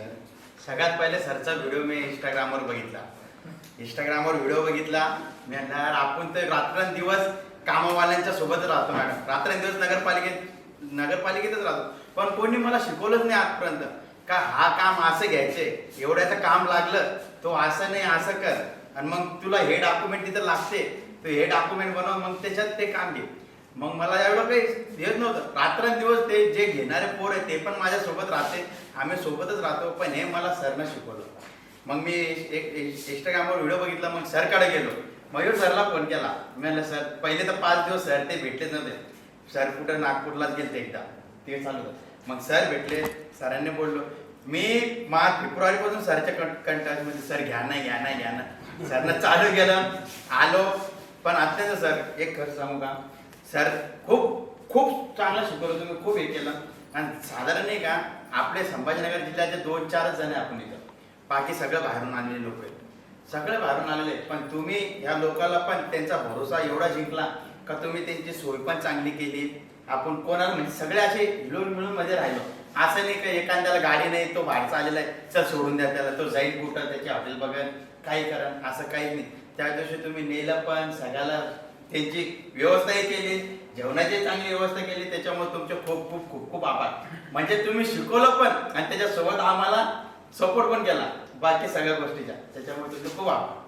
Sir. सगळ्यात पहिले सरचा video मी इंस्टाग्रामवर बघितला. इंस्टाग्रामवर व्हिडिओ बघितला. मी म्हणणार आपण तर रात्रंदिवस कामवाल्यांच्या सोबत राहतो मॅडम. रात्रंदिवस नगरपालिकेत नगरपालिकेतच राहतो. पण कोणी मला शिकवलंच नाही आजपर्यंत. का हा काम असं घ्यायचे एवढ्याचं काम लागलं तो असं नाही असं कर. आणि मग तुला हे डॉक्युमेंट तिथं लागते. तू हे डॉक्युमेंट बनव मग त्याच्यात ते काम घे. मग मला एवढं काही येत नव्हतं. रात्रंदिवस ते जे घेणारे पोर आहे ते पण माझ्यासोबत राहते. आम्ही सोबतच राहतो पण हे मला सरनं शिकवलं. मग मी एक इंस्टाग्रामवर व्हिडिओ बघितला मग सरकडे गेलो. मयूर सरला फोन केला. मी म्हणलं सर पहिले तर पाच दिवस सर ते भेटलेच नव्हते. सर कुठं नागपूरलाच गेलते एकदा. ते चालू होतं मग सर भेटले सरांनी बोललो मी मार्च फेब्रुवारीपासून सरच्या कंटाळमध्ये सर घ्या ना घ्या ना घ्या ना. सरनं चालू केलं. आलो. पण आत्ताचं सर एक खर्च सांगू का? सर खूप खूप चांगलं शिकवलं तुम्ही खूप हे केलं. आणि साधारण नाही का आपले संभाजीनगर जिल्ह्याचे दोन चारच जण आपण इथं. बाकी सगळं बाहेरून आलेले लोक आहेत. सगळे बाहेरून आलेले आहेत. पण तुम्ही ह्या लोकांना पण त्यांचा भरोसा एवढा जिंकला का तुम्ही त्यांची सोय पण चांगली केली? आपण कोणाला म्हणजे सगळे असे मिळून मिळून मध्ये राहिलो. असं नाही का एखाद्याला गाडी नाही तो बाहेरचा आलेला आहे. चल सोडून द्या त्याला. तो जाईल कुठं त्याची हॉटेल बघेल. काही करा. असं काही नाही. त्या दिवशी तुम्ही नेलं पण सगळ्याला त्यांची व्यवस्थाही केली जेवणाची चांगली व्यवस्था केली त्याच्यामुळे तुमचे खूप खूप खूप खूप आभार. म्हणजे तुम्ही शिकवलं पण आणि त्याच्यासोबत आम्हाला सपोर्ट पण केला. बाकी सगळ्या गोष्टीच्या. त्याच्यामुळे तुमचे खूप आभार.